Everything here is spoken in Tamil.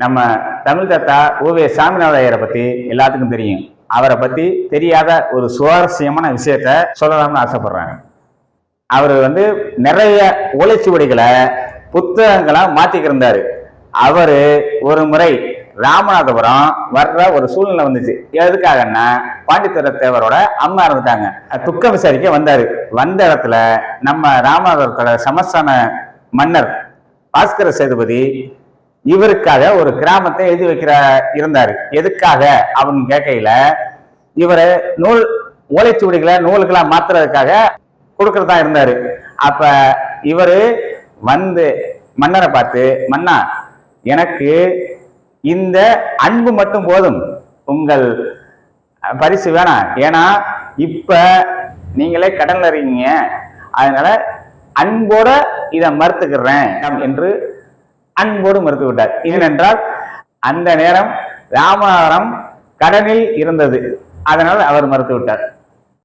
நம்ம தமிழ் தாத்தா ஓவே சாமிநாத ஐயரை பத்தி எல்லாத்துக்கும் தெரியும். அவரை பத்தி தெரியாத ஒரு சுவாரஸ்யமான விஷயத்த சொல்லலாம்னு ஆசைப்படுறாங்க. அவர் வந்து நிறைய ஓலைச்சுவடிகளை புத்தகங்களா மாத்திக்கிருந்தாரு அவர் ஒரு முறை ராமநாதபுரம் வர்ற ஒரு சூழ்நிலை வந்துச்சு. எதுக்காகன்னா பாண்டித்துர தேவரோட அம்மா இருந்துட்டாங்க துக்கம் விசாரிக்க வந்தாரு. வந்த இடத்துல நம்ம ராமநாதபுரத்தோட சமஸ்தான மன்னர் பாஸ்கர சேதுபதி இவருக்காக ஒரு கிராமத்தை எழுதி வைக்கிற இருந்தார். எதுக்காக? அவங்க கேட்கையில இவர் நூல் ஓலைச்சுவடிகளை நூல்களா மாத்துறதுக்காக கொடுக்கறதா இருந்தாரு. அப்ப இவர் வந்து மன்னரை பார்த்து மன்னா எனக்கு இந்த அன்பு மட்டும் போதும். உங்கள் பரிசு வேணாம். ஏன்னா இப்ப நீங்களே கடன்ல இருக்கீங்க. அதனால அன்போட இதை மறுத்துக்கிறேன் என்று அன்போடு மறுத்து விட்டார் ஏனென்றால் அந்த நேரம் ராமநாதபுரம் கடனில் இருந்தது. அதனால் அவர் மறுத்து விட்டார்